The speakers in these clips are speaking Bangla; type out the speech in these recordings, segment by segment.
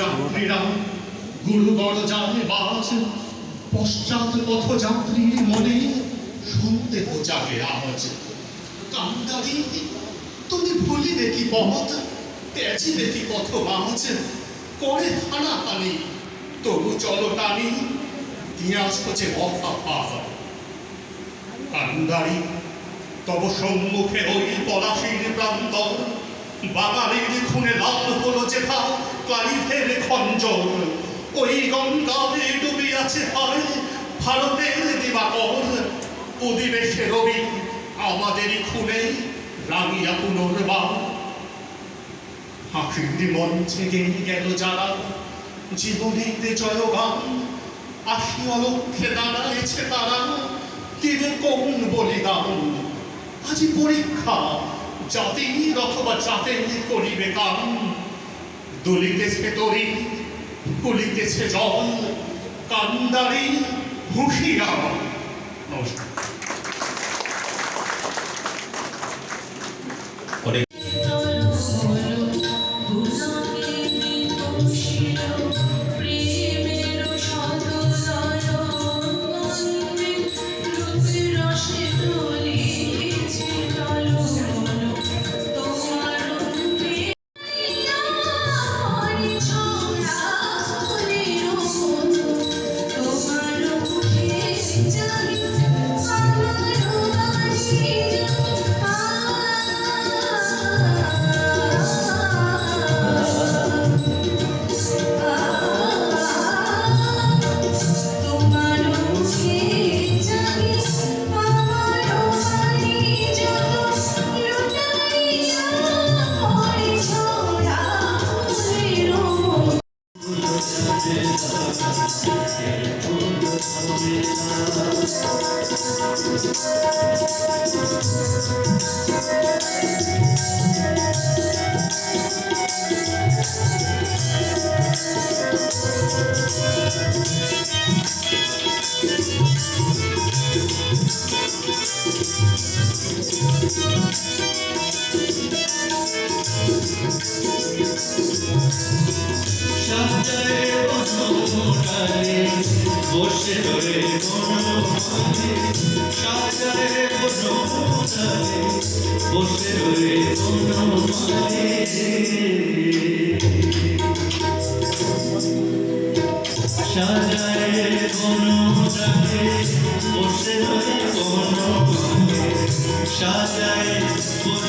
যাত্রীরা গুরুগড় বাজ, পশ্চাৎ পথ যাত্রীর মনে শুনতে আওয়াজ। তুমি কি পথ তেজিবে কি পথ করে তবু চলো টানি আসব যে মথা ভাব কান্দারি, তব সম্মুখে ওই পলাশির প্রান্তর খুনে লাল হলো যেথা ক্লাইভের খঞ্জর ওই গঙ্গাতে ডুবিয়াছে হয়, ভারতের দিবাকর। অধিবেশে রবি, আমাদেরই খুনে রাঙিয়া পুনর্বার হাসির মঞ্চে গেয়ে গেল যারা জীবনের জয়গান। আশি অলক্ষে দাঁড়াইছে তারা দিবে কোন বলিদান? আজি পরীক্ষা জাতির অথবা জাতের করিবে কান। দলিতেছে তরি ফুলিতেছে জল কান্দারি হুঁশিয়ার নমস্কার। বসে ধরে বনমোটারে বসে বনমালে সাজায় বনমোটারে বসে ধরে বনমালে সাজায়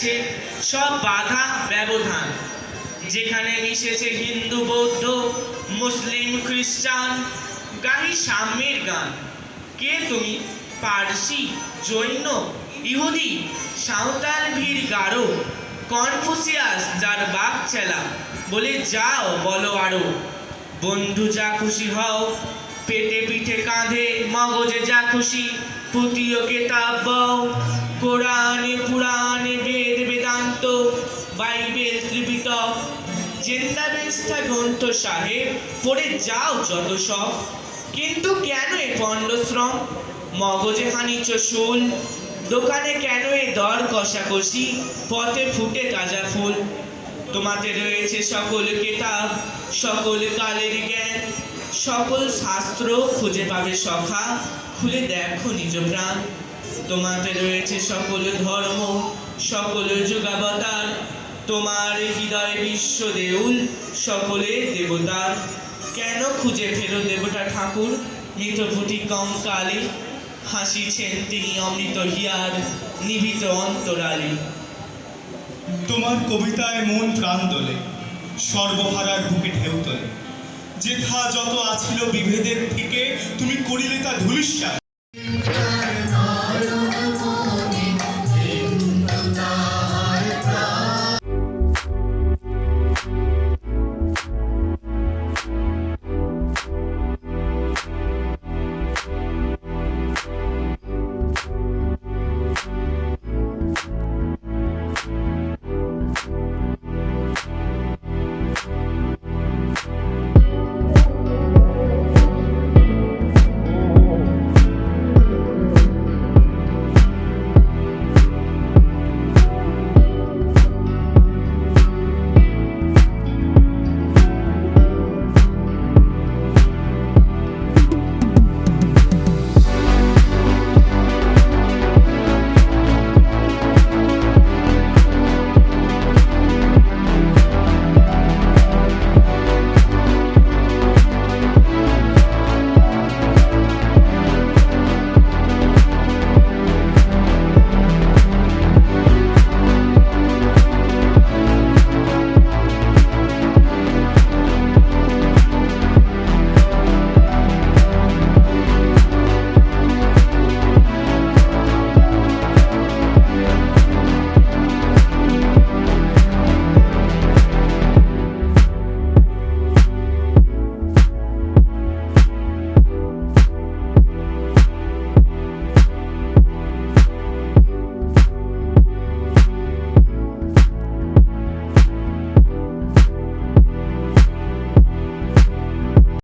গেছে সব বাধা ব্যবধান। যেখানে মিশেছে হিন্দু, বৌদ্ধ, মুসলিম, খ্রিস্টান, গাহি সাম্যের গান। কে তুমি? পারসি, জৈন, ইহুদি, সাঁওতাল ভিড় গারো, কনফুসিয়াস যার বাপ চেলা বলে যাও, বলো আরও। বন্ধু যা খুশি হও, পেটে পিঠে কাঁধে, মগজে যা খুশি কেতাব বও কোরআনে পুরাণে Veda Vedanta Bible Tripitaka Zend Avesta Granth Sahib পড়ে যাও যত সব। কিন্তু কেন এ পণ্ডশ্রম? মগজে হানিচ শুল দোকানে কেন এ দর কষাকষি? পথে ফুটে তাজা ফুল। তোমাতে রয়েছে সকল কেতাব, সকল কালের জ্ঞান। সকল শাস্ত্র খুঁজে পাবে সখা। খুলে দেখো নিজ প্রাণ। তোমাতে রয়েছে সকল ধর্ম, সকল যুগাবতার। তোমার হৃদয় বিশ্ব দেউল, সকলে দেবতার কেন খুঁজে ফেরো দেবতা ঠাকুর? মৃতভূতি কঙ্কালে। হাসিছেন তিনি অমৃত হিয়ার, নিবিত অন্তরালে। তোমার কবিতায় মন প্রাণ দোলে সর্বহারার বুকে ঢেউ তোলে। যেথা যত আছিল বিভেদের থেকে তুমি করিলে তা ধুলিস্যার